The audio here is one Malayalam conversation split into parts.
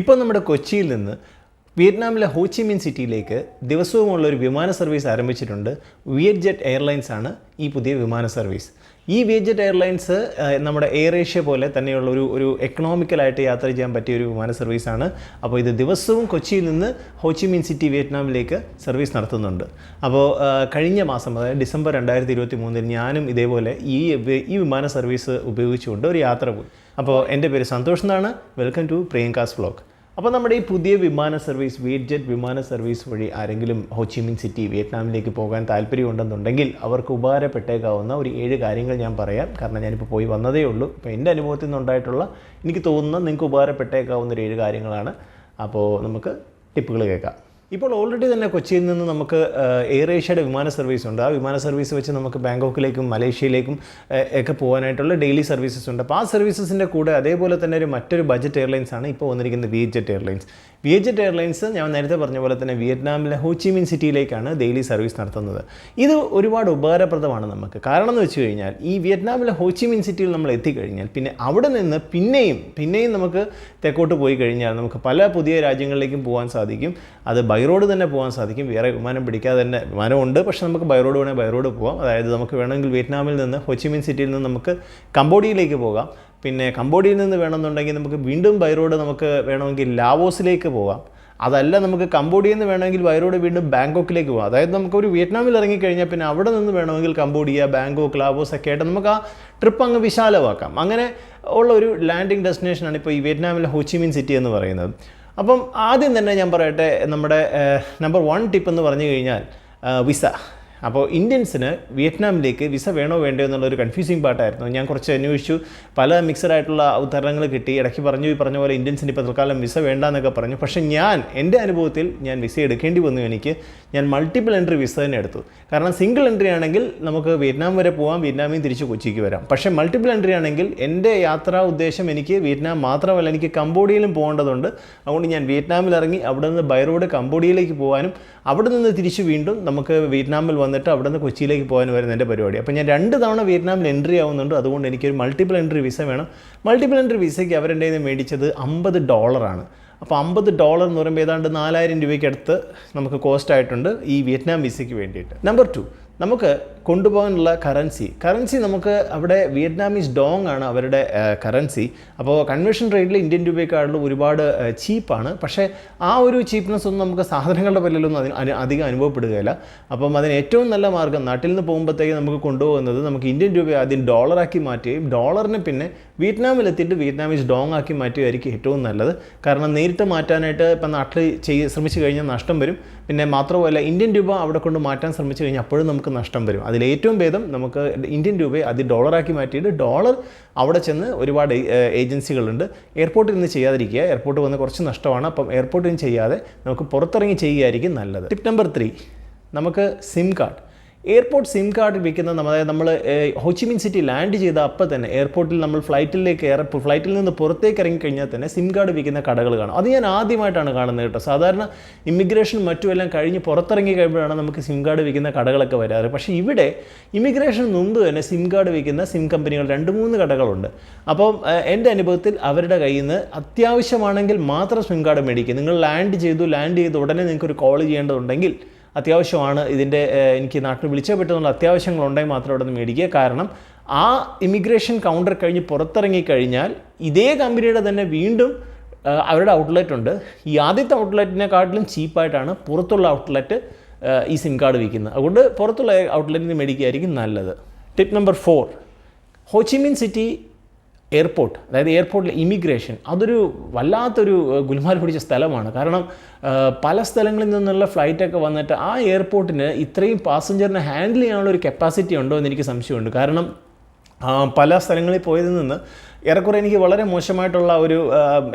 ഇപ്പോൾ നമ്മുടെ കൊച്ചിയിൽ നിന്ന് വിയറ്റ്നാമിലെ ഹോച്ചിമിൻ സിറ്റിയിലേക്ക് ദിവസവുമുള്ള ഒരു വിമാന സർവീസ് ആരംഭിച്ചിട്ടുണ്ട്. വിയറ്റ് ജെറ്റ് എയർലൈൻസ് ആണ് ഈ പുതിയ വിമാന സർവീസ്. ഈ വിയറ്റ് ജെറ്റ് എയർലൈൻസ് നമ്മുടെ എയർ ഏഷ്യ പോലെ തന്നെയുള്ള ഒരു ഒരു എക്കണോമിക്കലായിട്ട് യാത്ര ചെയ്യാൻ പറ്റിയ ഒരു വിമാന സർവീസാണ് അപ്പോൾ ഇത് ദിവസവും കൊച്ചിയിൽ നിന്ന് ഹോച്ചിമിൻ സിറ്റി വിയറ്റ്നാമിലേക്ക് സർവീസ് നടത്തുന്നുണ്ട്. അപ്പോൾ കഴിഞ്ഞ മാസം അതായത് ഡിസംബർ രണ്ടായിരത്തി ഇരുപത്തി മൂന്നിൽ ഞാനും ഇതേപോലെ ഈ ഈ വിമാന സർവീസ് ഉപയോഗിച്ചുകൊണ്ട് ഒരു യാത്ര പോയി. അപ്പോൾ എന്റെ പേര് സന്തോഷ് എന്നാണ്. വെൽക്കം ടു പ്രിയങ്കാസ് വ്ലോഗ് അപ്പോൾ നമ്മുടെ ഈ പുതിയ വിമാന സർവീസ് വീറ്റ് ജെറ്റ് വിമാന സർവീസ് വഴി ആരെങ്കിലും ഹോച്ചിമിൻ സിറ്റി വിയറ്റ്നാമിലേക്ക് പോകാൻ താല്പര്യമുണ്ടെന്നുണ്ടെങ്കിൽ അവർക്ക് ഉപകാരപ്പെട്ടേക്കാവുന്ന ഒരു ഏഴ് കാര്യങ്ങൾ ഞാൻ പറയാം. കാരണം ഞാനിപ്പോൾ പോയി വന്നതേ ഉള്ളൂ. അപ്പോൾ എന്റെ അനുഭവത്തിൽ നിന്നുണ്ടായിട്ടുള്ള എനിക്ക് തോന്നുന്ന നിങ്ങൾക്ക് ഉപകാരപ്പെട്ടേക്കാവുന്ന ഒരു ഏഴ് കാര്യങ്ങളാണ്. അപ്പോൾ നമുക്ക് ടിപ്പുകൾ കേൾക്കാം. ഇപ്പോൾ ഓൾറെഡി തന്നെ കൊച്ചിയിൽ നിന്ന് നമുക്ക് എയർ ഏഷ്യയുടെ വിമാന സർവീസ് ഉണ്ട്. ആ വിമാന സർവീസ് വെച്ച് നമുക്ക് ബാങ്കോക്കിലേക്കും മലേഷ്യയിലേക്കും ഒക്കെ പോകാനായിട്ടുള്ള ഡെയിലി സർവീസസ് ഉണ്ട്. അപ്പോൾ ആ സർവീസസിന്റെ കൂടെ അതേപോലെ തന്നെ ഒരു മറ്റൊരു ബജറ്റ് എയർലൈൻസ് ആണ് ഇപ്പോൾ വന്നിരിക്കുന്നത് വിയറ്റ് ജെറ്റ് എയർലൈൻസ് വിയറ്റ് ജെറ്റ് എയർലൈൻസ് ഞാൻ നേരത്തെ പറഞ്ഞ പോലെ തന്നെ വിയറ്റ്നാമിലെ ഹോച്ചിമിൻ സിറ്റിയിലേക്കാണ് ഡെയിലി സർവീസ് നടത്തുന്നത്. ഇത് ഒരുപാട് ഉപകാരപ്രദമാണ് നമുക്ക്. കാരണം എന്ന് വെച്ച് കഴിഞ്ഞാൽ ഈ വിയറ്റ്നാമിലെ ഹോച്ചിമിൻ സിറ്റിയിൽ നമ്മൾ എത്തിക്കഴിഞ്ഞാൽ പിന്നെ അവിടെ നിന്ന് പിന്നെയും പിന്നെയും നമുക്ക് തെക്കോട്ട് പോയി കഴിഞ്ഞാൽ നമുക്ക് പല പുതിയ രാജ്യങ്ങളിലേക്കും പോകാൻ സാധിക്കും. അത് ബൈ റോഡ് തന്നെ പോകാൻ സാധിക്കും. വേറെ വിമാനം പിടിക്കാതെ തന്നെ വിമാനമുണ്ട്. പക്ഷേ നമുക്ക് ബൈറോഡ് വേണമെങ്കിൽ ബൈറോഡ് പോകാം അതായത് നമുക്ക് വേണമെങ്കിൽ വിയറ്റ്നാമിൽ നിന്ന് ഹൊച്ചിമിൻ സിറ്റിയിൽ നിന്ന് നമുക്ക് കംബോഡിയയിലേക്ക് പോകാം. പിന്നെ കംബോഡിയയിൽ നിന്ന് വേണമെന്നുണ്ടെങ്കിൽ നമുക്ക് വീണ്ടും ബൈറോഡ് നമുക്ക് വേണമെങ്കിൽ ലാവോസിലേക്ക് പോകാം അതല്ല നമുക്ക് കംബോഡിയയിൽ നിന്ന് വേണമെങ്കിൽ വയറോട് വീണ്ടും ബാങ്കോക്കിലേക്ക് പോകാം അതായത് നമുക്ക് ഒരു വിയറ്റ്നാമിൽ ഇറങ്ങിക്കഴിഞ്ഞാൽ പിന്നെ അവിടെ നിന്ന് വേണമെങ്കിൽ കംബോഡിയ ബാങ്കോക്ക് ലാവോസ് ഒക്കെ ആയിട്ട് നമുക്ക് ആ ട്രിപ്പ് അങ്ങ് വിശാലമാക്കാം. അങ്ങനെ ഉള്ള ഒരു ലാൻഡിംഗ് ഡെസ്റ്റിനേഷനാണ് ഇപ്പോൾ ഈ വിയറ്റ്നാമിലെ ഹോച്ചിമിൻ സിറ്റി എന്ന് പറയുന്നത്. അപ്പം ആദ്യം തന്നെ ഞാൻ പറയട്ടെ നമ്മുടെ നമ്പർ വൺ ടിപ്പ് എന്ന് പറഞ്ഞു കഴിഞ്ഞാൽ വിസ അപ്പോൾ ഇന്ത്യൻസിന് വിയറ്റ്നാമിലേക്ക് വിസ വേണോ വേണ്ടോ എന്നുള്ളൊരു കൺഫ്യൂസിങ് പാട്ടായിരുന്നു. ഞാൻ കുറച്ച് അന്വേഷിച്ചു. പല മിക്സഡ് ആയിട്ടുള്ള ഉത്തരങ്ങൾ കിട്ടി. ഇടയ്ക്ക് പറഞ്ഞു ഈ പറഞ്ഞ പോലെ ഇന്ത്യൻസിന് ഇപ്പോൾ തൽക്കാലം വിസ വേണ്ട എന്നൊക്കെ പറഞ്ഞു. പക്ഷേ ഞാൻ എന്റെ അനുഭവത്തിൽ ഞാൻ വിസ എടുക്കേണ്ടി വന്നു എനിക്ക്. ഞാൻ മൾട്ടിപ്പിൾ എൻട്രി വിസ തന്നെ എടുത്തു. കാരണം സിംഗിൾ എൻട്രി ആണെങ്കിൽ നമുക്ക് വിയറ്റ്നാം വരെ പോകാം വിയറ്റ്നാമിൽ തിരിച്ച് കൊച്ചിക്ക് വരാം. പക്ഷേ മൾട്ടിപ്പിൾ എൻട്രി ആണെങ്കിൽ എന്റെ യാത്രാ ഉദ്ദേശം എനിക്ക് വിയറ്റ്നാം മാത്രമല്ല എനിക്ക് കംബോഡിയയിലും പോകേണ്ടതുണ്ട്. അതുകൊണ്ട് ഞാൻ വിയറ്റ്നാമിൽ ഇറങ്ങി അവിടെ നിന്ന് ബൈ റോഡ് കംബോഡിയയിലേക്ക് പോകാനും അവിടെ നിന്ന് തിരിച്ച് വീണ്ടും നമുക്ക് വിയറ്റ്നാമിൽ വന്നിട്ട് അവിടെ നിന്ന് കൊച്ചിയിലേക്ക് പോകാനും വരുന്ന എന്റെ പരിപാടി. അപ്പോൾ ഞാൻ രണ്ട് തവണ വിയറ്റ്നാമിൽ എൻട്രി ആവുന്നുണ്ട്. അതുകൊണ്ട് എനിക്കൊരു മൾട്ടിപ്പിൾ എൻട്രി വിസ വേണം. മൾട്ടിപ്പിൾ എൻട്രി വിസയ്ക്ക് അവരെന്റെ മേടിച്ചത് അമ്പത് ഡോളറാണ് അപ്പോൾ അമ്പത് ഡോളർ എന്ന് പറയുമ്പോൾ ഏതാണ്ട് നാലായിരം രൂപയ്ക്ക് അടുത്ത് നമുക്ക് കോസ്റ്റ് ആയിട്ടുണ്ട് ഈ വിയറ്റ്നാം വിസയ്ക്ക് വേണ്ടിയിട്ട്. നമ്പർ ടു നമുക്ക് കൊണ്ടുപോകാനുള്ള കറൻസി കറൻസി നമുക്ക് അവിടെ വിയറ്റ്നാമീസ് ഡോങ് ആണ് അവരുടെ കറൻസി അപ്പോൾ കൺവേർഷൻ റേറ്റിൽ ഇന്ത്യൻ രൂപയെക്കാളും ഒരുപാട് ചീപ്പാണ് പക്ഷേ ആ ഒരു ചീപ്പ്നെസ് ഒന്നും നമുക്ക് സാധനങ്ങളുടെ വിലയിലൊന്നും അതിന് അധികം അനുഭവപ്പെടുകയില്ല. അപ്പം അതിന് ഏറ്റവും നല്ല മാർഗം നാട്ടിൽ നിന്ന് പോകുമ്പോഴത്തേക്ക് നമുക്ക് കൊണ്ടുപോകുന്നത് നമുക്ക് ഇന്ത്യൻ രൂപയെ ആദ്യം ഡോളറാക്കി മാറ്റുകയും ഡോളറിനെ പിന്നെ വിയറ്റ്നാമിലെത്തിയിട്ട് വിയറ്റ്നാമീസ് ഡോങ് ആക്കി മാറ്റുകയായിരിക്കും ഏറ്റവും നല്ലത്. കാരണം നേരിട്ട് മാറ്റാനായിട്ട് ഇപ്പം നാട്ടിൽ ചെയ്ത് ശ്രമിച്ചു കഴിഞ്ഞാൽ നഷ്ടം വരും. പിന്നെ മാത്രമല്ല ഇന്ത്യൻ രൂപ അവിടെ കൊണ്ട് മാറ്റാൻ ശ്രമിച്ചു കഴിഞ്ഞാൽ അപ്പോഴും നമുക്ക് നഷ്ടം വരും. അതിൽ ഏറ്റവും ഭേദം നമുക്ക് ഇന്ത്യൻ രൂപയെ അത് ഡോളറാക്കി മാറ്റിയിട്ട് ഡോളർ അവിടെ ചെന്ന് ഒരുപാട് ഏജൻസികളുണ്ട്. എയർപോർട്ടിൽ നിന്ന് ചെയ്യാതിരിക്കുക. എയർപോർട്ട് വന്ന് കുറച്ച് നഷ്ടമാണ്. അപ്പം എയർപോർട്ടിൽ നിന്ന് ചെയ്യാതെ നമുക്ക് പുറത്തിറങ്ങി ചെയ്യുകയായിരിക്കും നല്ലത്. Tip number three. നമുക്ക് SIM card. Airport SIM card വിൽക്കുന്ന നമ്മൾ നമ്മൾ ഹോച്ചിമിൻ സിറ്റി ലാൻഡ് ചെയ്ത അപ്പം തന്നെ എയർപോർട്ടിൽ നമ്മൾ ഫ്ലൈറ്റിലേക്ക് എയർ ഫ്ലൈറ്റിൽ നിന്ന് പുറത്തേക്ക് ഇറങ്ങിക്കഴിഞ്ഞാൽ തന്നെ സിം കാർഡ് വിൽക്കുന്ന കടകൾ കാണും. അത് ഞാൻ ആദ്യമായിട്ടാണ് കാണുന്നത് കേട്ടോ. സാധാരണ ഇമിഗ്രേഷനും മറ്റുമെല്ലാം കഴിഞ്ഞ് പുറത്തിറങ്ങി കഴിയുമ്പോഴാണ് നമുക്ക് സിം കാർഡ് വിൽക്കുന്ന കടകളൊക്കെ വരാറ്. പക്ഷേ ഇവിടെ ഇമിഗ്രേഷൻ മുമ്പ് തന്നെ സിം കാർഡ് വിൽക്കുന്ന സിം കമ്പനികൾ രണ്ട് മൂന്ന് കടകളുണ്ട്. അപ്പം എന്റെ അനുഭവത്തിൽ അവരുടെ കയ്യിൽ നിന്ന് അത്യാവശ്യമാണെങ്കിൽ മാത്രം സിം കാർഡ് മേടിക്കുക. നിങ്ങൾ ലാൻഡ് ചെയ്തു ലാൻഡ് ചെയ്ത് ഉടനെ നിങ്ങൾക്ക് ഒരു കോൾ ചെയ്യേണ്ടതുണ്ടെങ്കിൽ അത്യാവശ്യമാണ് ഇതിന്റെ എനിക്ക് നാട്ടിൽ വിളിച്ചേ പറ്റുന്നുള്ള. അത്യാവശ്യങ്ങളുണ്ടെങ്കിൽ മാത്രം അവിടെ നിന്ന് മേടിക്കുക. കാരണം ആ ഇമിഗ്രേഷൻ കൗണ്ടർ കഴിഞ്ഞ് പുറത്തിറങ്ങി കഴിഞ്ഞാൽ ഇതേ കമ്പനിയുടെ തന്നെ വീണ്ടും അവരുടെ ഔട്ട്ലെറ്റ് ഉണ്ട്. ഈ ആദ്യത്തെ ഔട്ട്ലെറ്റിനെക്കാട്ടിലും ചീപ്പായിട്ടാണ് പുറത്തുള്ള ഔട്ട്ലെറ്റ് ഈ സിം കാർഡ് വിൽക്കുന്നത്. അതുകൊണ്ട് പുറത്തുള്ള ഔട്ട്ലെറ്റിൽ നിന്ന് മേടിക്കുകയായിരിക്കും നല്ലത്. Tip number four Ho Chi Minh city airport അതായത് എയർപോർട്ടിലെ ഇമിഗ്രേഷൻ അതൊരു വല്ലാത്തൊരു ഗുൽമാൽ പിടിച്ച സ്ഥലമാണ്. കാരണം പല സ്ഥലങ്ങളിൽ നിന്നുള്ള ഫ്ലൈറ്റൊക്കെ വന്നിട്ട് ആ എയർപോർട്ടിന് ഇത്രയും പാസഞ്ചറിനെ ഹാൻഡിൽ ചെയ്യാനുള്ള ഒരു കപ്പാസിറ്റി ഉണ്ടോ എന്ന് എനിക്ക് സംശയമുണ്ട്. കാരണം പല സ്ഥലങ്ങളിൽ പോയതിൽ നിന്ന് ഏറെക്കുറെ എനിക്ക് വളരെ മോശമായിട്ടുള്ള ഒരു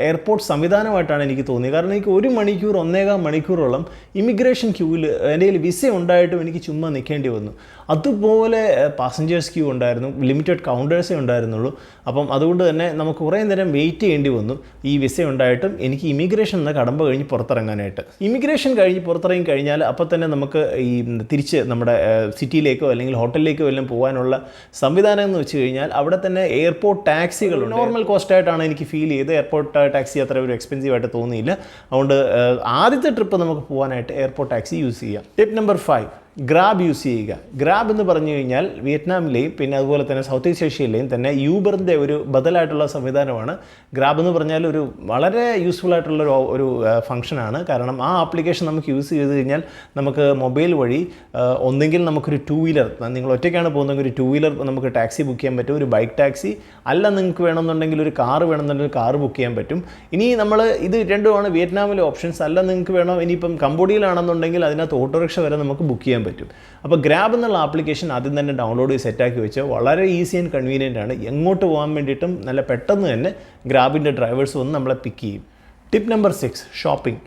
എയർപോർട്ട് സംവിധാനമായിട്ടാണ് എനിക്ക് തോന്നിയത്. കാരണം എനിക്ക് ഒരു മണിക്കൂർ ഒന്നേകാം മണിക്കൂറോളം ഇമിഗ്രേഷൻ ക്യൂവിൽ എന്റെ കയ്യിൽ വിസ ഉണ്ടായിട്ടും എനിക്ക് ചുമ്മാ നിൽക്കേണ്ടി വന്നു. അതുപോലെ പാസഞ്ചേഴ്സ് ക്യൂ ഉണ്ടായിരുന്നു. ലിമിറ്റഡ് കൗണ്ടേഴ്സേ ഉണ്ടായിരുന്നുള്ളൂ. അപ്പം അതുകൊണ്ട് തന്നെ നമുക്ക് കുറേ നേരം വെയിറ്റ് ചെയ്യേണ്ടി വന്നു. ഈ വിസ ഉണ്ടായിട്ടും എനിക്ക് ഇമിഗ്രേഷൻ എന്ന കടമ്പ കഴിഞ്ഞ് പുറത്തിറങ്ങാനായിട്ട്. ഇമിഗ്രേഷൻ കഴിഞ്ഞ് പുറത്തിറങ്ങി കഴിഞ്ഞാൽ അപ്പോൾ തന്നെ നമുക്ക് ഈ തിരിച്ച് നമ്മുടെ സിറ്റിയിലേക്കോ അല്ലെങ്കിൽ ഹോട്ടലിലേക്കോ എല്ലാം പോകാനുള്ള സംവിധാനം എന്ന് വെച്ച് കഴിഞ്ഞാൽ അവിടെ തന്നെ എയർപോർട്ട് ടാക്സികൾ നോർമൽ കോസ്റ്റ് ആയിട്ടാണ് എനിക്ക് ഫീൽ ചെയ്ത് എയർപോർട്ട് ടാക്സി അത്ര ഒരു എക്സ്പെൻസീവ് ആയിട്ട് തോന്നിയില്ല. അതുകൊണ്ട് ആദ്യത്തെ ട്രിപ്പ് നമുക്ക് പോകാനായിട്ട് എയർപോർട്ട് ടാക്സി യൂസ് ചെയ്യാം. Tip number five Grab use ചെയ്യുക. ഗ്രാബ് എന്ന് പറഞ്ഞു കഴിഞ്ഞാൽ വിയറ്റ്നാമിലെയും പിന്നെ അതുപോലെ തന്നെ സൗത്ത് ഈസ്റ്റ് ഏഷ്യയിലെയും തന്നെ യൂബറിന്റെ ഒരു ബദലായിട്ടുള്ള സംവിധാനമാണ്. ഗ്രാബ് എന്ന് പറഞ്ഞാൽ ഒരു വളരെ യൂസ്ഫുൾ ആയിട്ടുള്ള ഒരു ഫംഗ്ഷനാണ് കാരണം ആ ആപ്ലിക്കേഷൻ നമുക്ക് യൂസ് ചെയ്ത് കഴിഞ്ഞാൽ നമുക്ക് മൊബൈൽ വഴി ഒന്നെങ്കിൽ നമുക്കൊരു ടു വീലർ നിങ്ങൾ ഒറ്റയ്ക്കാണ് പോകുന്നതെങ്കിൽ ഒരു ടു വീലർ നമുക്ക് ടാക്സി ബുക്ക് ചെയ്യാൻ പറ്റും ഒരു ബൈക്ക് ടാക്സി അല്ല നിങ്ങൾക്ക് വേണമെന്നുണ്ടെങ്കിൽ ഒരു കാർ വേണമെന്നുണ്ടെങ്കിൽ കാർ ബുക്ക് ചെയ്യാൻ പറ്റും. ഇനി നമ്മൾ ഇത് രണ്ടുമാണ് വിയറ്റ്നാമിലെ ഓപ്ഷൻസ് അല്ല നിങ്ങൾക്ക് വേണം ഇനിയിപ്പം കംബോഡിയയിലാണെന്നുണ്ടെങ്കിൽ അതിനകത്ത് ഓട്ടോറിക്ഷ വരെ നമുക്ക് ബുക്ക് ചെയ്യാൻ പറ്റും. അപ്പോൾ ഗ്രാബ് എന്നുള്ള ആപ്ലിക്കേഷൻ ആദ്യം തന്നെ ഡൗൺലോഡ് ചെയ്ത് സെറ്റാക്കി വെച്ച് വളരെ ഈസി ആൻഡ് കൺവീനിയന്റ് ആണ്. എങ്ങോട്ട് പോകാൻ വേണ്ടിയിട്ടും നല്ല പെട്ടെന്ന് തന്നെ ഗ്രാബിന്റെ ഡ്രൈവേഴ്സ് വന്ന് നമ്മളെ പിക്ക് ചെയ്യും. Tip number six shopping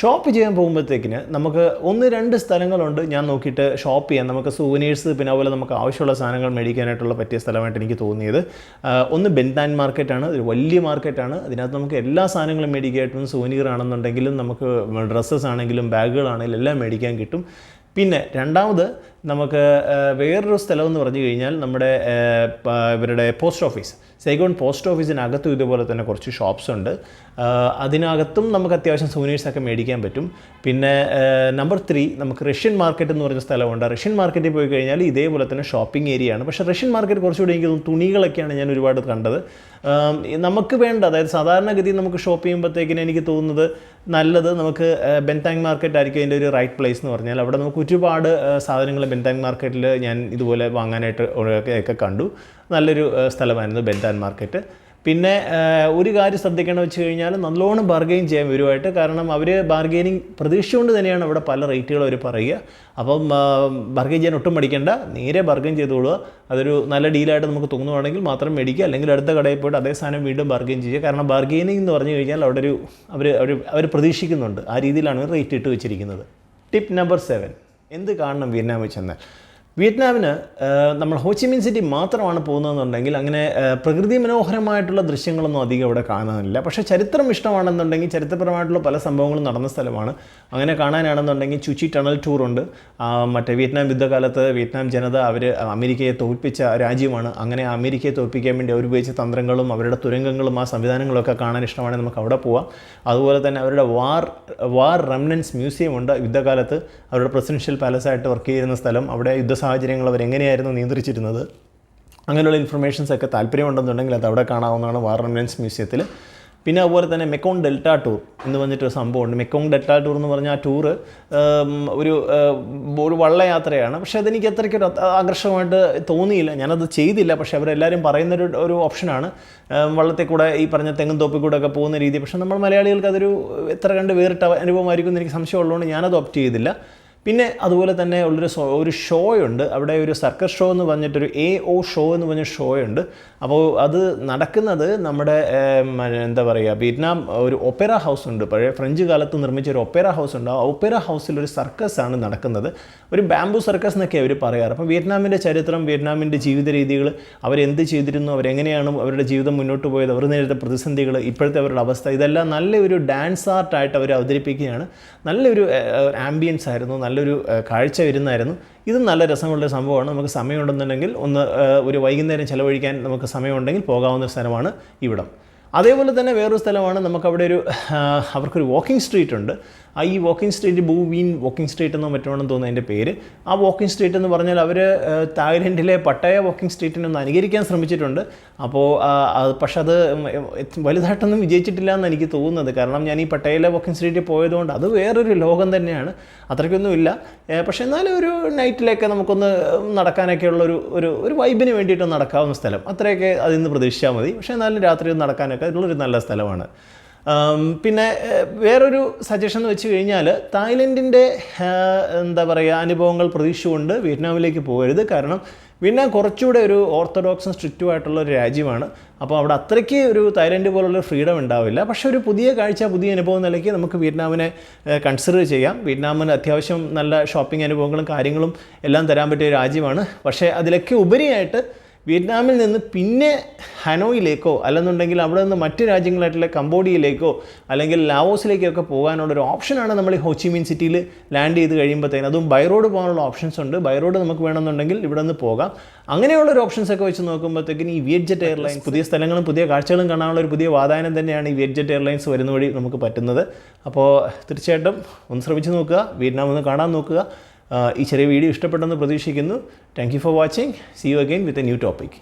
shop ചെയ്യാൻ പോകുമ്പോഴത്തേക്കിന് നമുക്ക് ഒന്ന് രണ്ട് സ്ഥലങ്ങളുണ്ട്. ഞാൻ നോക്കിയിട്ട് ഷോപ്പ് ചെയ്യാൻ നമുക്ക് സൂവനീഴ്സ് പിന്നെ അതുപോലെ നമുക്ക് ആവശ്യമുള്ള സാധനങ്ങൾ മേടിക്കാനായിട്ടുള്ള പറ്റിയ സ്ഥലമായിട്ട് എനിക്ക് തോന്നിയത്. ഒന്ന് ബെൻതാൻ മാർക്കറ്റാണ് ഒരു വലിയ മാർക്കറ്റാണ് അതിനകത്ത് നമുക്ക് എല്ലാ സാധനങ്ങളും മേടിക്കായിട്ടും സൂവനീർ ആണെന്നുണ്ടെങ്കിലും നമുക്ക് ഡ്രസ്സസ് ആണെങ്കിലും ബാഗുകളാണെങ്കിലും എല്ലാം മേടിക്കാൻ കിട്ടും. പിന്നെ രണ്ടാമത് നമുക്ക് വേറൊരു സ്ഥലം എന്ന് പറഞ്ഞു കഴിഞ്ഞാൽ നമ്മുടെ ഇവരുടെ പോസ്റ്റ് ഓഫീസ്. സൈഗോൺ പോസ്റ്റ് ഓഫീസിനകത്തും ഇതുപോലെ തന്നെ കുറച്ച് ഷോപ്സ് ഉണ്ട്. അതിനകത്തും നമുക്ക് അത്യാവശ്യം സൂനീഴ്സൊക്കെ മേടിക്കാൻ പറ്റും. പിന്നെ നമ്പർ ത്രീ നമുക്ക് റഷ്യൻ മാർക്കറ്റ് എന്ന് പറഞ്ഞ സ്ഥലമുണ്ട്. റഷ്യൻ മാർക്കറ്റിൽ പോയി കഴിഞ്ഞാൽ ഇതേപോലെ തന്നെ ഷോപ്പിംഗ് ഏരിയ ആണ്. പക്ഷേ റഷ്യൻ മാർക്കറ്റ് കുറച്ചുകൂടി എനിക്ക് തോന്നുന്നു തുണികളൊക്കെയാണ് ഞാൻ ഒരുപാട് കണ്ടത്. നമുക്ക് വേണ്ട അതായത് സാധാരണഗതിയിൽ നമുക്ക് ഷോപ്പ് ചെയ്യുമ്പോഴത്തേക്കിന് എനിക്ക് തോന്നുന്നത് നല്ലത് നമുക്ക് ബെൻതാങ് മാർക്കറ്റ് ആയിരിക്കും അതിന്റെ ഒരു റൈറ്റ് പ്ലേസ് എന്ന് പറഞ്ഞാൽ. അവിടെ നമുക്ക് ഒരുപാട് സാധനങ്ങൾ ബെൻതാങ് മാർക്കറ്റിൽ ഞാൻ ഇതുപോലെ വാങ്ങാനായിട്ട് ഒക്കെ കണ്ടു. നല്ലൊരു സ്ഥലമായിരുന്നു ബെൻതാൻ മാർക്കറ്റ്. പിന്നെ ഒരു കാര്യം ശ്രദ്ധിക്കണം വെച്ച് കഴിഞ്ഞാൽ നല്ലോണം ബാർഗെയിൻ ചെയ്യാൻ വരുമായിട്ട് കാരണം അവർ ബാർഗെയിനിങ് പ്രതീക്ഷിച്ചുകൊണ്ട് തന്നെയാണ് ഇവിടെ പല റേറ്റുകൾ അവർ പറയുക. അപ്പം ബാർഗെയിൻ ചെയ്യാൻ ഒട്ടും പഠിക്കേണ്ട നേരെ ബാർഗെയിൻ ചെയ്തോളുക. അതൊരു നല്ല ഡീലായിട്ട് നമുക്ക് തോന്നുവാണെങ്കിൽ മാത്രം മേടിക്കുക. അല്ലെങ്കിൽ അടുത്ത കടയിൽ പോയിട്ട് അതേ സാധനം വീണ്ടും ബാർഗെയിൻ ചെയ്യുക. കാരണം ബാർഗെയിനിങ് എന്ന് പറഞ്ഞു കഴിഞ്ഞാൽ അവിടെ ഒരു അവർ അവർ അവർ പ്രതീക്ഷിക്കുന്നുണ്ട്. ആ രീതിയിലാണ് റേറ്റ് ഇട്ട് വെച്ചിരിക്കുന്നത്. ടിപ്പ് നമ്പർ സെവൻ എന്ത് കാണണം വിയറ്റ്നാമിൽ ചെന്നാൽ? വിയറ്റ്നാമിന് നമ്മൾ ഹോച്ചിമിൻ സിറ്റി മാത്രമാണ് പോകുന്നതെന്നുണ്ടെങ്കിൽ അങ്ങനെ പ്രകൃതി മനോഹരമായിട്ടുള്ള ദൃശ്യങ്ങളൊന്നും അധികം ഇവിടെ കാണാനില്ല. പക്ഷേ ചരിത്രം ഇഷ്ടമാണെന്നുണ്ടെങ്കിൽ ചരിത്രപരമായിട്ടുള്ള പല സംഭവങ്ങളും നടന്ന സ്ഥലമാണ്. അങ്ങനെ കാണാനാണെന്നുണ്ടെങ്കിൽ ചുച്ചി ടണൽ ടൂറുണ്ട്. മറ്റേ വിയറ്റ്നാം യുദ്ധകാലത്ത് വിയറ്റ്നാം ജനത അവർ അമേരിക്കയെ തോൽപ്പിച്ച രാജ്യമാണ്. അങ്ങനെ അമേരിക്കയെ തോൽപ്പിക്കാൻ വേണ്ടി അവർ ഉപയോഗിച്ച തന്ത്രങ്ങളും അവരുടെ തുരങ്കങ്ങളും ആ സംവിധാനങ്ങളൊക്കെ കാണാൻ ഇഷ്ടമാണെങ്കിൽ നമുക്ക് അവിടെ പോവാം. അതുപോലെ തന്നെ അവരുടെ വാർ വാർ റെമനൻസ് മ്യൂസിയം ഉണ്ട് യുദ്ധകാലത്ത് അവരുടെ പ്രസിഡൻഷ്യൽ പാലസായിട്ട് വർക്ക് ചെയ്യുന്ന സ്ഥലം. അവിടെ യുദ്ധ സാഹചര്യങ്ങൾ അവരെങ്ങനെയായിരുന്നു നിയന്ത്രിച്ചിരുന്നത്? അങ്ങനെയുള്ള ഇൻഫർമേഷൻസ് ഒക്കെ താല്പര്യമുണ്ടെന്നുണ്ടെങ്കിൽ അത് അവിടെ കാണാവുന്നതാണ് വാർ റെമനൻസ് മ്യൂസിയത്തിൽ പിന്നെ അതുപോലെ തന്നെ മെക്കോങ് ഡെൽറ്റ ടൂർ എന്ന് പറഞ്ഞിട്ടൊരു സംഭവമുണ്ട്. മെക്കോങ് ഡെൽറ്റ ടൂർ എന്ന് പറഞ്ഞാൽ ആ ടൂറ് ഒരു ഒരു വള്ളയാത്രയാണ്. പക്ഷേ അതെനിക്ക് അത്രയ്ക്കൊരു ആകർഷകമായിട്ട് തോന്നിയില്ല. ഞാനത് ചെയ്തില്ല. പക്ഷേ അവരെല്ലാവരും പറയുന്നൊരു ഒരു ഓപ്ഷനാണ് വള്ളത്തിൽ കൂടെ ഈ പറഞ്ഞ തെങ്ങും തോപ്പിൽ കൂടെ ഒക്കെ പോകുന്ന രീതി. പക്ഷേ നമ്മൾ മലയാളികൾക്ക് അതൊരു എത്ര കണ്ട് വേറിട്ട അനുഭവമായിരിക്കും എന്ന് എനിക്ക് സംശയമുള്ളതുകൊണ്ട് ഞാനത് ഓപ്റ്റ് ചെയ്തില്ല. പിന്നെ അതുപോലെ തന്നെ ഉള്ളൊരു ഒരു ഷോ ഉണ്ട് അവിടെ ഒരു സർക്കസ് ഷോ എന്ന് പറഞ്ഞിട്ടൊരു എ ഒ ഷോ എന്ന് പറഞ്ഞ ഷോ ഉണ്ട് അപ്പോൾ അത് നടക്കുന്നത് നമ്മുടെ എന്താ പറയുക വിയറ്റ്നാം ഒരു ഒപ്പേറ ഹൗസ് ഉണ്ട്. പഴയ ഫ്രഞ്ച് കാലത്ത് നിർമ്മിച്ച ഒരു ഒപ്പേറ ഹൗസ് ഉണ്ട്. ആ ഒപ്പേറ ഹൗസിൽ ഒരു സർക്കസ് ആണ് നടക്കുന്നത്. ഒരു ബാംബു സർക്കസ് എന്നൊക്കെ അവർ പറയാറ്. അപ്പോൾ വിയറ്റ്നാമിന്റെ ചരിത്രം വിയറ്റ്നാമിന്റെ ജീവിത രീതികൾ അവരെന്ത് ചെയ്തിരുന്നു അവരെങ്ങനെയാണ് അവരുടെ ജീവിതം മുന്നോട്ട് പോയത് അവർ നേരിട്ട പ്രതിസന്ധികൾ ഇപ്പോഴത്തെ അവരുടെ അവസ്ഥ ഇതെല്ലാം നല്ലൊരു ഡാൻസ് ആർട്ടായിട്ട് അവർ അവതരിപ്പിക്കുകയാണ്. നല്ലൊരു ആംബിയൻസ് ആയിരുന്നു. നല്ലൊരു കാഴ്ച വരുന്നതായിരുന്നു. ഇതും നല്ല രസമുള്ള സംഭവമാണ്. നമുക്ക് സമയമുണ്ടെന്നുണ്ടെങ്കിൽ ഒന്ന് ഒരു വൈകുന്നേരം ചിലവഴിക്കാൻ നമുക്ക് സമയമുണ്ടെങ്കിൽ പോകാവുന്ന ഒരു സ്ഥലമാണ് ഇവിടം. അതേപോലെ തന്നെ വേറൊരു സ്ഥലമാണ്. നമുക്കവിടെ ഒരു അവർക്കൊരു വാക്കിംഗ് സ്ട്രീറ്റ് ഉണ്ട്. ആ ഈ walking street Bui Vien walking street എന്നോ മറ്റോ തോന്നുന്നു അതിന്റെ പേര്. ആ വോക്കിംഗ് സ്ട്രീറ്റ് എന്ന് പറഞ്ഞാൽ അവർ തായ്ലൻഡിലെ പട്ടയ വോക്കിംഗ് സ്ട്രീറ്റിനെ ഒന്ന് അനുകരിക്കാൻ ശ്രമിച്ചിട്ടുണ്ട്. അപ്പോൾ പക്ഷെ അത് വലുതായിട്ടൊന്നും വിജയിച്ചിട്ടില്ല എന്ന് എനിക്ക് തോന്നുന്നത്. കാരണം ഞാൻ ഈ പട്ടയയിലെ വോക്കിംഗ് സ്ട്രീറ്റിൽ പോയതുകൊണ്ട് അത് വേറൊരു ലോകം തന്നെയാണ്. അത്രയ്ക്കൊന്നും ഇല്ല. ഏ, പക്ഷേ എന്നാലും ഒരു നൈറ്റിലൊക്കെ നമുക്കൊന്ന് നടക്കാനൊക്കെ ഉള്ള ഒരു ഒരു ഒരു വൈബിന് വേണ്ടിയിട്ട് നടക്കാവുന്ന സ്ഥലം. അത്രയൊക്കെ അതിൽ നിന്ന് പ്രതീക്ഷിച്ചാൽ മതി. പക്ഷേ എന്നാലും രാത്രി നടക്കാനൊക്കെ ഉള്ളൊരു നല്ല സ്ഥലമാണ്. പിന്നെ വേറൊരു സജഷൻ എന്ന് വെച്ച് കഴിഞ്ഞാൽ തായ്ലൻഡിന്റെ എന്താ പറയുക അനുഭവങ്ങൾ പ്രതീക്ഷിച്ചുകൊണ്ട് വിയറ്റ്നാമിലേക്ക് പോകരുത്. കാരണം വിയറ്റ്നാം കുറച്ചുകൂടെ ഒരു ഓർത്തഡോക്സും സ്ട്രിക്റ്റും ആയിട്ടുള്ള ഒരു രാജ്യമാണ്. അപ്പോൾ അവിടെ അത്രയ്ക്ക് ഒരു തായ്ലൻഡ് പോലുള്ള ഫ്രീഡം ഉണ്ടാവില്ല. പക്ഷേ ഒരു പുതിയ കാഴ്ച പുതിയ അനുഭവം നിലയ്ക്ക് നമുക്ക് വിയറ്റ്നാമിനെ കൺസിഡർ ചെയ്യാം. വിയറ്റ്നാമിന് അത്യാവശ്യം നല്ല ഷോപ്പിംഗ് അനുഭവങ്ങളും കാര്യങ്ങളും എല്ലാം തരാൻ പറ്റിയ രാജ്യമാണ്. പക്ഷേ അതിലൊക്കെ ഉപരിയായിട്ട് വിയറ്റ്നാമിൽ നിന്ന് പിന്നെ ഹനോയിലേക്കോ അല്ലെന്നുണ്ടെങ്കിൽ അവിടെ നിന്ന് മറ്റ് രാജ്യങ്ങളായിട്ടുള്ള കംബോഡിയയിലേക്കോ അല്ലെങ്കിൽ ലാവോസിലേക്കൊക്കെ പോകാനുള്ള ഒരു ഓപ്ഷനാണ് നമ്മൾ ഈ ഹോച്ചിമിൻ സിറ്റിയിൽ ലാൻഡ് ചെയ്ത് കഴിയുമ്പോഴത്തേന് അതും ബൈ റോഡ് പോകാനുള്ള ഓപ്ഷൻസ് ഉണ്ട്. ബൈ റോഡ് നമുക്ക് വേണമെന്നുണ്ടെങ്കിൽ ഇവിടെ നിന്ന് പോകാം. അങ്ങനെയുള്ള ഒരു ഓപ്ഷൻസ് ഒക്കെ വെച്ച് നോക്കുമ്പോഴത്തേക്കിന് ഈ വിയറ്റ്ജെറ്റ് എയർലൈൻസ് പുതിയ സ്ഥലങ്ങളും പുതിയ കാഴ്ചകളും കാണാനുള്ള ഒരു പുതിയ വാതായനം തന്നെയാണ് ഈ വിയറ്റ്ജെറ്റ് എയർലൈൻസ് വരുന്ന വഴി നമുക്ക് പറ്റുന്നത്. അപ്പോൾ തീർച്ചയായിട്ടും ഒന്ന് ശ്രമിച്ച് നോക്കുക. വിയറ്റ്നാം ഒന്ന് കാണാൻ നോക്കുക. ഈ ചെറിയ വീഡിയോ ഇഷ്ടപ്പെട്ടെന്ന് പ്രതീക്ഷിക്കുന്നു. Thank you for watching see you again with a new topic